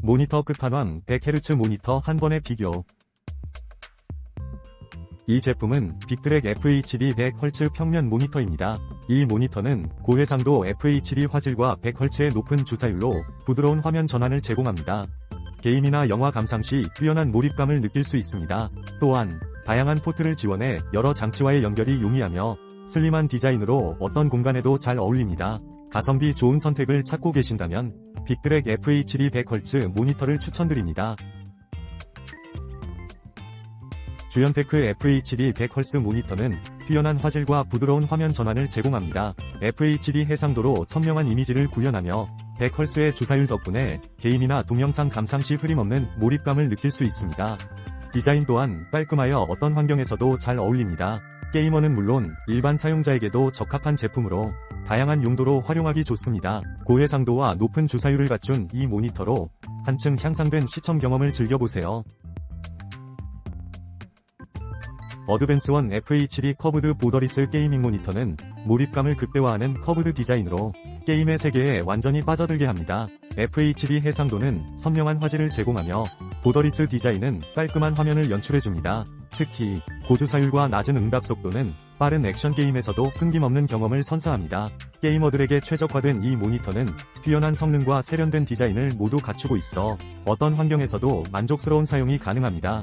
모니터 끝판왕 100Hz 모니터 한 번에 비교. 이 제품은 빅드랙 FHD 100Hz 평면 모니터입니다. 이 모니터는 고해상도 FHD 화질과 100Hz의 높은 주사율로 부드러운 화면 전환을 제공합니다. 게임이나 영화 감상 시 뛰어난 몰입감을 느낄 수 있습니다. 또한 다양한 포트를 지원해 여러 장치와의 연결이 용이하며 슬림한 디자인으로 어떤 공간에도 잘 어울립니다. 가성비 좋은 선택을 찾고 계신다면 빅드랙 FHD 100Hz 모니터를 추천드립니다. 주연테크 FHD 100Hz 모니터는 뛰어난 화질과 부드러운 화면 전환을 제공합니다. FHD 해상도로 선명한 이미지를 구현하며 100Hz의 주사율 덕분에 게임이나 동영상 감상 시 흐림없는 몰입감을 느낄 수 있습니다. 디자인 또한 깔끔하여 어떤 환경에서도 잘 어울립니다. 게이머는 물론 일반 사용자에게도 적합한 제품으로 다양한 용도로 활용하기 좋습니다. 고해상도와 높은 주사율을 갖춘 이 모니터로 한층 향상된 시청 경험을 즐겨보세요. 어드밴스원 FHD 커브드 보더리스 게이밍 모니터는 몰입감을 극대화하는 커브드 디자인으로 게임의 세계에 완전히 빠져들게 합니다. FHD 해상도는 선명한 화질을 제공하며 보더리스 디자인은 깔끔한 화면을 연출해줍니다. 특히 고주사율과 낮은 응답 속도는 빠른 액션 게임에서도 끊김없는 경험을 선사합니다. 게이머들에게 최적화된 이 모니터는 뛰어난 성능과 세련된 디자인을 모두 갖추고 있어 어떤 환경에서도 만족스러운 사용이 가능합니다.